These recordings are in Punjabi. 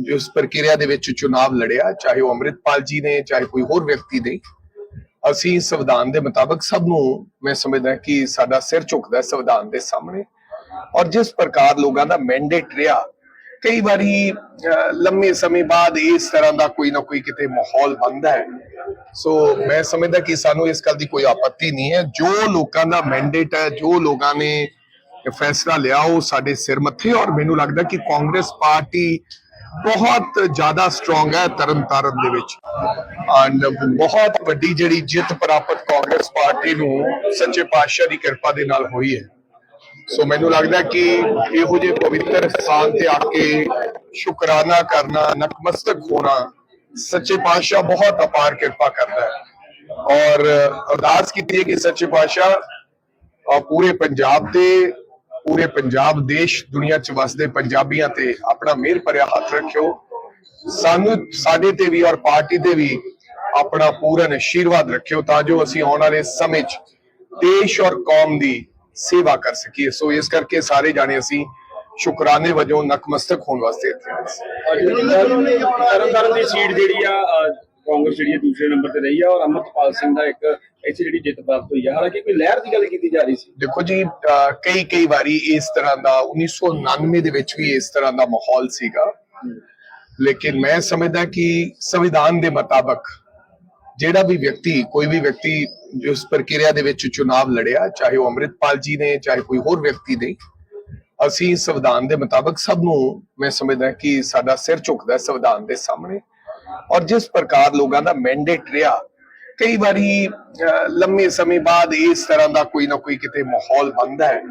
ਜਿਸ ਪ੍ਰਕਿਰਿਆ ਦੇ ਵਿੱਚ ਚੁਣਾਵ ਲੜਿਆ, ਚਾਹੇ ਉਹ ਅੰਮ੍ਰਿਤਪਾਲ ਜੀ ਨੇ, ਚਾਹੇ ਕੋਈ ਹੋਰ ਵਿਅਕਤੀ ਨੇ, ਅਸੀਂ ਸੰਵਿਧਾਨ ਦੇ ਮੁਤਾਬਕ ਸਭ ਨੂੰ ਮੈਂ ਸਮਝਦਾ ਕਿ ਸਾਡਾ ਸਿਰ ਝੁਕਦਾ ਸੰਵਿਧਾਨ ਦੇ ਸਾਹਮਣੇ। ਔਰ ਜਿਸ ਪ੍ਰਕਾਰ ਲੋਕਾਂ ਦਾ ਮੈਂਡੇਟ ਰਿਹਾ, ਕਈ ਵਾਰੀ ਲੰਮੇ ਸਮੇਂ ਬਾਅਦ ਇਸ ਤਰ੍ਹਾਂ ਦਾ ਕੋਈ ਨਾ ਕੋਈ ਕਿਤੇ ਮਾਹੌਲ ਬਣਦਾ ਹੈ। ਸੋ ਮੈਂ ਸਮਝਦਾ ਕਿ ਸਾਨੂੰ ਇਸ ਗੱਲ ਦੀ ਕੋਈ ਆਪੱਤੀ ਨਹੀਂ ਹੈ। ਜੋ ਲੋਕਾਂ ਦਾ ਮੈਂਡੇਟ ਹੈ, ਜੋ ਲੋਕਾਂ ਨੇ ਫੈਸਲਾ ਲਿਆ, ਉਹ ਸਾਡੇ ਸਿਰ ਮੱਥੇ ਔਰ ਮੈਨੂੰ ਲੱਗਦਾ ਕਿ ਕਾਂਗਰਸ ਪਾਰਟੀ ਬਹੁਤ ਜ਼ਿਆਦਾ ਸਟਰੋਂਗ ਹੈ ਤਰਨਤਾਰਨ ਦੇ ਵਿੱਚ। ਐਂਡ ਬਹੁਤ ਵੱਡੀ ਜਿਹੜੀ ਜਿੱਤ ਪ੍ਰਾਪਤ ਕਾਂਗਰਸ ਪਾਰਟੀ ਨੂੰ ਸੱਚੇ ਪਾਤਸ਼ਾਹ ਦੀ ਕਿਰਪਾ ਦੇ ਨਾਲ ਹੋਈ ਹੈ। ਸੋ ਮੈਨੂੰ ਲੱਗਦਾ ਕਿ ਇਹੋ ਜਿਹੇ ਪਵਿੱਤਰ ਸਥਾਨ ਤੇ ਆ ਕੇ ਸ਼ੁਕਰਾਨਾ ਕਰਨਾ, ਨਤਮਸਤਕ ਹੋਣਾ ਸੱਚੇ ਪਾਤਸ਼ਾਹ ਬਹੁਤ ਅਪਾਰ ਕਿਰਪਾ ਕਰਦਾ ਹੈ। ਔਰ ਅਰਦਾਸ ਕੀਤੀ ਹੈ ਕਿ ਸੱਚੇ ਪਾਤਸ਼ਾਹ ਪੂਰੇ ਪੰਜਾਬ ਤੇ ਪੂਰੇ ਪੰਜਾਬ ਦੇਸ਼ ਦੁਨੀਆ ਚ ਵਸਦੇ ਪੰਜਾਬੀਆਂ ਤੇ ਆਪਣਾ ਮਿਹਰ ਭਰਿਆ ਹੱਥ ਰੱਖਿਓ। ਸਾਨੂੰ ਸਾਡੇ ਤੇ ਵੀ ਔਰ ਪਾਰਟੀ ਤੇ ਵੀ ਆਪਣਾ ਪੂਰਨ ਆਸ਼ੀਰਵਾਦ ਰੱਖਿਓ ਤਾਂ ਜੋ ਅਸੀਂ ਆਉਣ ਵਾਲੇ ਸਮੇਂ 'ਚ ਦੇਸ਼ ਔਰ ਕੌਮ ਦੀ ਸੇਵਾ ਕਰ ਸਕੀਏ। ਸੋ ਇਸ ਕਰਕੇ ਸਾਰੇ ਜਾਣੇ ਅਸੀਂ ਸ਼ੁਕਰਾਨੇ ਵਜੋਂ ਨਕਮਸਤਕ ਹੋਣ ਵਾਸਤੇ ਇੱਥੇ ਆਏ ਸੀ। ਤਰਨਤਾਰਨ ਦੀ ਸੀਟ ਜਿਹੜੀ ਆ ਕਾਂਗਰਸ ਜਿਹੜੀ ਦੂਸਰੇ ਨੰਬਰ ਤੇ ਰਹੀ ਆ ਔਰ ਅਮਰਤਪਾਲ ਸਿੰਘ ਦਾ ਇੱਕ ਇੱਥੇ ਜਿਹੜੀ ਜਿੱਤ ਪ੍ਰਾਪਤ ਹੋਈ ਆ। ਹਾਲਾਂਕਿ ਕੋਈ ਲਹਿਰ ਦੀ ਗੱਲ ਕੀਤੀ ਜਾ ਰਹੀ ਸੀ। ਦੇਖੋ ਜੀ ਕਈ ਕਈ ਵਾਰੀ ਇਸ ਤਰ੍ਹਾਂ ਦਾ 1999 ਦੇ ਵਿੱਚ ਵੀ ਇਸ ਤਰ੍ਹਾਂ ਦਾ ਮਾਹੌਲ ਸੀਗਾ। ਲੇਕਿਨ ਮੈਂ ਸਮਝਦਾ ਕਿ ਸੰਵਿਧਾਨ ਦੇ ਮੁਤਾਬਕ ਜਿਹੜਾ ਵੀ ਵਿਅਕਤੀ, ਕੋਈ ਵੀ ਵਿਅਕਤੀ ਜਿਸ ਪ੍ਰਕਿਰਿਆ ਦੇ ਵਿੱਚ ਚੁਣਾਵ ਲੜਿਆ, ਚਾਹੇ ਉਹ ਅੰਮ੍ਰਿਤਪਾਲ ਜੀ ਨੇ, ਚਾਹੇ ਕੋਈ ਹੋਰ ਵਿਅਕਤੀ ਨੇ, ਅਸੀਂ ਸੰਵਿਧਾਨ ਦੇ ਮੁਤਾਬਕ ਸਭ ਨੂੰ ਮੈਂ ਸਮਝਦਾ ਕਿ ਸਾਡਾ ਸਿਰ ਝੁਕਦਾ ਸੰਵਿਧਾਨ ਦੇ ਸਾਹਮਣੇ। ਔਰ ਜਿਸ ਪ੍ਰਕਾਰ ਲੋਕਾਂ ਦਾ ਮੈਂਡੇਟ ਰਿਹਾ, ਕਈ ਵਾਰੀ ਲੰਮੇ ਸਮੇਂ ਬਾਅਦ ਇਸ ਤਰ੍ਹਾਂ ਦਾ ਕੋਈ ਨਾ ਕੋਈ ਕਿਤੇ ਮਾਹੌਲ ਬਣਦਾ ਹੈ।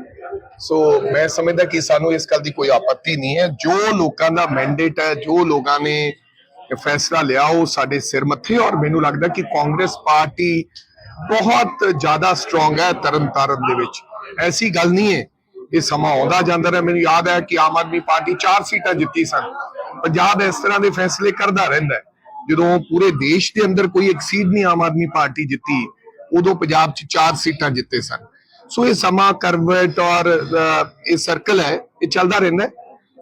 ਸੋ ਮੈਂ ਸਮਝਦਾ ਕਿ ਸਾਨੂੰ ਇਸ ਗੱਲ ਦੀ ਕੋਈ ਆਪੱਤੀ ਨਹੀਂ ਹੈ। ਜੋ ਲੋਕਾਂ ਦਾ ਮੈਂਡੇਟ ਹੈ, ਜੋ ਲੋਕਾਂ ਨੇ ਫੈਸਲਾ ਲਿਆ, ਉਹ ਸਾਡੇ ਸਿਰ ਮੱਥੇ ਔਰ ਮੈਨੂੰ ਲੱਗਦਾ ਕਿ ਕਾਂਗਰਸ ਪਾਰਟੀ ਬਹੁਤ ਜ਼ਿਆਦਾ ਸਟਰੋਂਗ ਹੈ ਤਰਨਤਾਰਨ ਦੇ ਵਿੱਚ। ਐਸੀ ਗੱਲ ਨਹੀਂ ਹੈ। ਇਹ ਸਮਾਂ ਆਉਂਦਾ ਜਾਂਦਾ ਰਿਹਾ। ਮੈਨੂੰ ਯਾਦ ਹੈ ਕਿ ਆਮ ਆਦਮੀ ਪਾਰਟੀ 4 ਸੀਟਾਂ ਜਿੱਤੀ ਸਨ। ਪੰਜਾਬ ਇਸ ਤਰ੍ਹਾਂ ਦੇ ਫੈਸਲੇ ਕਰਦਾ ਰਹਿੰਦਾ ਹੈ। ਜਦੋਂ ਪੂਰੇ ਦੇਸ਼ ਦੇ ਅੰਦਰ ਕੋਈ ਇੱਕ ਸੀਟ ਨਹੀਂ ਆਮ ਆਦਮੀ ਪਾਰਟੀ ਜਿੱਤੀ ਉਦੋਂ ਪੰਜਾਬ 'ਚ 4 ਸੀਟਾਂ ਜਿੱਤੇ ਸਨ। ਸੋ ਇਹ ਸਮਾਂ ਕਰਵਟ ਔਰ ਇਹ ਸਰਕਲ ਹੈ ਇਹ ਚੱਲਦਾ ਰਹਿੰਦਾ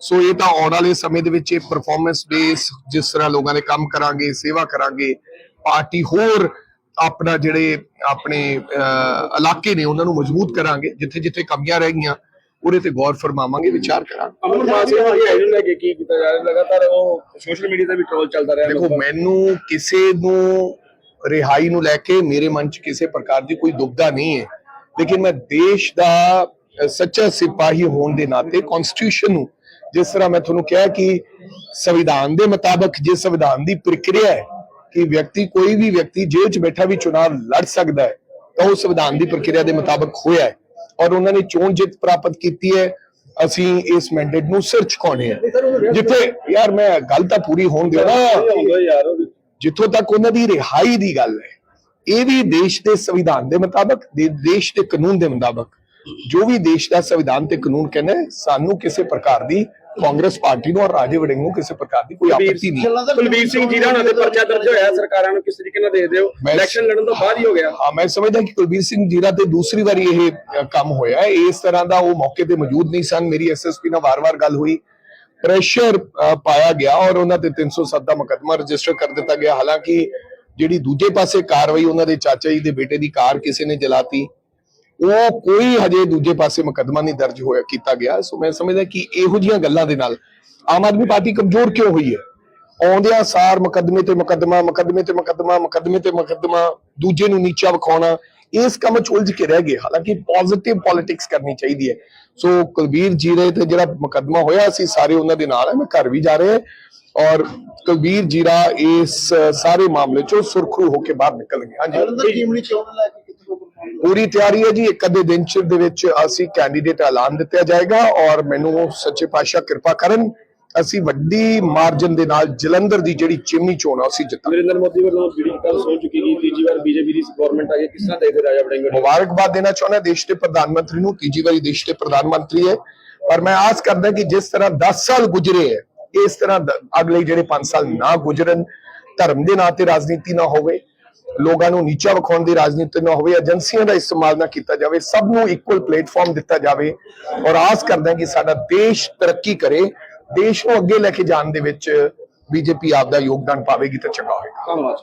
ਸੋ ਇਹ ਤਾਂ ਆਉਣ ਵਾਲੇ ਸਮੇਂ ਦੇ ਵਿੱਚ ਇਹ ਪਰਫਾਰਮੈਂਸ ਬੇਸ ਜਿਸ ਤਰ੍ਹਾਂ ਲੋਕਾਂ ਦੇ ਕੰਮ ਕਰਾਂਗੇ ਸੇਵਾ ਕਰਾਂਗੇ ਪਾਰਟੀ ਹੋਰ ਆਪਣਾ ਜਿਹੜੇ ਆਪਣੇ ਅਹ, ਇਲਾਕੇ ਨੇ ਉਹਨਾਂ ਨੂੰ ਮਜ਼ਬੂਤ ਕਰਾਂਗੇ ਜਿੱਥੇ ਜਿੱਥੇ ਕਮੀਆਂ ਰਹਿ ਗਈਆਂ ਉਹਦੇ ਤੇ ਗੌਰ ਫਰਮਾਵਾਂਗੇ ਵਿਚਾਰ ਕਰਾਂਗੇ। ਅਮਰਪਾਲ ਸਿੰਘ ਦੀ ਆਈਡਲ ਲੈ ਕੇ ਕੀ ਕੀਤਾ ਜਾ ਰਿਹਾ ਲਗਾਤਾਰ ਉਹ ਸੋਸ਼ਲ ਮੀਡੀਆ ਤੇ ਵੀ ਟ੍ਰੋਲ ਚੱਲਦਾ ਰਿਹਾ ਦੇਖੋ ਮੈਨੂੰ ਕਿਸੇ ਨੂੰ ਰਿਹਾਈ ਨੂੰ ਲੈ ਕੇ ਮੇਰੇ ਮਨ 'ਚ ਕਿਸੇ ਪ੍ਰਕਾਰ ਦੀ ਕੋਈ ਦੁਬਦਾ ਨਹੀਂ ਹੈ। ਲੇਕਿਨ ਮੈਂ ਦੇਸ਼ ਦਾ ਸੱਚਾ ਸਿਪਾਹੀ ਹੋਣ ਦੇ ਨਾਤੇ ਕਨਸਟੀਟਿਊਸ਼ਨ ਨੂੰ ਜਿਸ ਤਰ੍ਹਾਂ ਮੈਂ ਤੁਹਾਨੂੰ ਕਿਹਾ ਕਿ ਸੰਵਿਧਾਨ ਦੇ ਮੁਤਾਬਕ ਜੇ ਸੰਵਿਧਾਨ ਦੀ ਪ੍ਰਕਿਰਿਆ ਹੈ ਕਿ ਵਿਅਕਤੀ ਕੋਈ ਵੀ ਵਿਅਕਤੀ ਜੇਲ੍ਹ 'ਚ ਬੈਠਾ ਵੀ ਚੁਣਾਵ ਲੜ ਸਕਦਾ ਹੈ ਤਾਂ ਉਹ ਸੰਵਿਧਾਨ ਦੀ ਪ੍ਰਕਿਰਿਆ ਦੇ ਮੁਤਾਬਕ ਹੋਇਆ ਹੈ। ਔਰ ਉਹਨਾਂ ਨੇ ਚੋਣ ਜਿੱਤ ਪ੍ਰਾਪਤ ਕੀਤੀ ਹੈ। ਅਸੀਂ ਇਸ ਮੈਂਡੇਟ ਨੂੰ ਸਿਰ ਝੁਕਾਉਣੇ ਆ। ਜਿੱਥੇ ਯਾਰ ਮੈਂ ਗੱਲ ਤਾਂ ਪੂਰੀ ਹੋਣ ਦਿਓ ਨਾ। ਜਿੱਥੋਂ ਤੱਕ ਉਹਨਾਂ ਦੀ ਰਿਹਾਈ ਦੀ ਗੱਲ ਹੈ ਇਹ ਵੀ ਦੇਸ਼ ਦੇ ਸੰਵਿਧਾਨ ਦੇ ਮੁਤਾਬਕ ਦੇਸ਼ ਦੇ ਕਾਨੂੰਨ ਦੇ ਮੁਤਾਬਕ। ਜੋ ਵੀ ਦੇਸ਼ ਦਾ ਸੰਵਿਧਾਨ ਤੇ ਕਾਨੂੰਨ ਕਹਿੰਦਾ ਸਾਨੂੰ ਕਿਸੇ ਪ੍ਰਕਾਰ ਦੀ ਕਾਂਗਰਸ ਪਾਰਟੀ ਨੂੰ ਔਰ ਰਾਜੇ ਵੜਿੰਗ ਨੂੰ ਕਿਸੇ ਪ੍ਰਕਾਰ ਦੀ ਕੋਈ ਆਪੱਤੀ ਨਹੀਂ। ਕੁਲਬੀਰ ਸਿੰਘ ਜੀਰਾ ਉਹਨਾਂ ਦੇ ਪਰਚਾ ਦਰਜ ਹੋਇਆ ਸਰਕਾਰਾਂ ਨੂੰ ਕਿਸ ਤਰੀਕੇ ਨਾਲ ਹੋ ਮੈਂ- ਇਲੈਕਸ਼ਨ ਲੜਨ ਤੋਂ ਬਾਅਦ ਹੀ ਹੋ ਗਿਆ। ਹਾਂ ਮੈਂ ਸਮਝਦਾ ਕਿ ਕੁਲਬੀਰ ਸਿੰਘ ਜੀਰਾ ਤੇ ਦੂਸਰੀ ਵਾਰੀ ਇਹ ਕੰਮ ਹੋਇਆ ਹੈ। ਇਸ ਤਰ੍ਹਾਂ ਦਾ ਉਹ ਮੌਕੇ ਤੇ ਮੌਜੂਦ ਨਹੀਂ ਸਨ। ਮੇਰੀ ਐਸਐਸਪੀ ਨਾਲ ਵਾਰ-ਵਾਰ ਗੱਲ ਹੋਈ। ਪ੍ਰੈਸ਼ਰ ਪਾਇਆ ਗਿਆ ਔਰ ਉਹਨਾਂ ਤੇ 307 ਦਾ ਮੁਕੱਦਮਾ ਰਜਿਸਟਰ ਕਰ ਦਿੱਤਾ ਗਿਆ। ਹਾਲਾਂਕਿ ਜਿਹੜੀ ਦੂਜੇ ਪਾਸੇ ਕਾਰਵਾਈ ਉਹਨਾਂ ਦੇ ਚਾਚਾ ਜੀ ਦੇ ਬੇਟੇ ਦੀ ਕਾਰ ਕਿਸੇ ਨੇ ਜਲਾਤੀ। ਉਹ ਕੋਈ ਹਜੇ ਦੂਜੇ ਪਾਸੇ ਮੁਕੱਦਮਾ ਨਹੀਂ ਦਰਜ ਹੋਇਆ, ਕੀਤਾ ਗਿਆ। ਸੋ ਮੈਂ ਸਮਝਦਾ ਕਿ ਇਹੋ ਜੀਆਂ ਗੱਲਾਂ ਦੇ ਨਾਲ ਆਮ ਆਦਮੀ ਪਾਰਟੀ ਕਮਜ਼ੋਰ ਕਿਉਂ ਹੋਈ ਹੈ? ਆਉਂਦਿਆਂ ਸਾਰ ਮੁਕੱਦਮੇ ਤੇ ਮੁਕੱਦਮਾ, ਮੁਕੱਦਮੇ ਤੇ ਮੁਕੱਦਮਾ, ਮੁਕੱਦਮੇ ਤੇ ਮੁਕੱਦਮਾ, ਦੂਜੇ ਨੂੰ ਨੀਚਾ ਵਿਖਾਉਣਾ, ਇਸ ਕੰਮ ਚ ਉਲਝ ਕੇ ਰਹਿ ਗਏ। ਹਾਲਾਂਕਿ ਪੋਜ਼ਿਟਿਵ ਪੋਲਿਟਿਕਸ ਕਰਨੀ ਚਾਹੀਦੀ ਹੈ। ਸੋ ਕੁਲਬੀਰ ਜੀਰੇ ਤੇ ਜਿਹੜਾ ਮੁਕੱਦਮਾ ਹੋਇਆ ਅਸੀਂ ਸਾਰੇ ਉਹਨਾਂ ਦੇ ਨਾਲ ਹੈ ਮੈਂ ਘਰ ਵੀ ਜਾ ਰਹੇ ਔਰ ਕੁਲਬੀਰ ਜੀਰਾ ਇਸ ਸਾਰੇ ਮਾਮਲੇ ਚੋਂ ਸੁਰਖਰੂ ਹੋ ਕੇ ਬਾਹਰ ਨਿਕਲ ਗਏ। ਹਾਂਜੀ। ਟੀਮ ਲਈ ਚੋਣ ਲੈ ਪੂਰੀ ਤਿਆਰੀ ਹੈ ਜੀ। ਇੱਕ ਅੱਧੇ ਦਿਨ ਚ ਦੇ ਵਿੱਚ ਅਸੀਂ ਕੈਂਡੀਡੇਟ ਐਲਾਨ ਦਿੱਤਾ ਜਾਏਗਾ ਔਰ ਮੈਨੂੰ ਸੱਚੇ ਪਾਤਸ਼ਾਹ ਕਿਰਪਾ ਕਰਨ ਅਸੀਂ ਵੱਡੀ ਮਾਰਜਨ ਦੇ ਨਾਲ ਜਲੰਧਰ ਦੀ ਜਿਹੜੀ ਚਿਮਨੀ ਚੋਣ ਆ ਅਸੀਂ ਜਿੱਤਾਂਗੇ। ਨਰਿੰਦਰ ਮੋਦੀ ਵੱਲੋਂ ਜਿਹੜੀ ਕੱਲ ਸੋਚ ਚੁੱਕੀ ਗਈ ਤੀਜੀ ਵਾਰ ਬੀਜੇਪੀ ਦੀ ਗਵਰਨਮੈਂਟ ਆ ਗਈ। ਕਿਸ ਤਰ੍ਹਾਂ ਦੇਖਦੇ ਰਾਜਾ ਵੜਿੰਗ ਮੁਬਾਰਕਬਾਦ ਦੇਣਾ ਚਾਹੁੰਦਾ ਦੇਸ਼ ਦੇ ਪ੍ਰਧਾਨ ਮੰਤਰੀ ਨੂੰ। ਤੀਜੀ ਵਾਰੀ ਦੇਸ਼ ਦੇ ਪ੍ਰਧਾਨ ਮੰਤਰੀ ਹੈ। ਪਰ ਮੈਂ ਆਸ ਕਰਦਾ ਕਿ ਜਿਸ ਤਰ੍ਹਾਂ 10 ਸਾਲ ਗੁਜ਼ਰੇ ਹੈ ਇਸ ਤਰ੍ਹਾਂ ਅਗਲੇ ਜਿਹੜੇ 5 ਸਾਲ ਨਾ ਗੁਜ਼ਰਨ ਧਰਮ ਦੇ ਨਾਂ ਤੇ ਰਾਜਨੀਤੀ ਨਾ ਹੋਵੇ ਲੋਕਾਂ ਨੂੰ ਨੀਚਾ ਵਿਖਾਉਣ ਦੀ ਰਾਜਨੀਤੀ ਨਾ ਹੋਵੇ, ਏਜੰਸੀਆਂ ਦਾ ਇਸਤੇਮਾਲ ਨਾ ਕੀਤਾ ਜਾਵੇ, ਸਭ ਨੂੰ ਇਕੁਅਲ ਪਲੇਟਫਾਰਮ ਦਿੱਤਾ ਜਾਵੇ ਔਰ ਆਸ ਕਰਦਾ ਕਿ ਸਾਡਾ ਦੇਸ਼ ਤਰੱਕੀ ਕਰੇ, ਦੇਸ਼ ਨੂੰ ਅੱਗੇ ਲੈ ਕੇ ਜਾਣ ਦੇ ਵਿੱਚ ਬੀਜੇਪੀ ਆਪ ਦਾ ਯੋਗਦਾਨ ਪਾਵੇਗੀ ਤਾਂ ਚੰਗਾ ਹੋਏਗਾ। ਧੰਨਵਾਦ।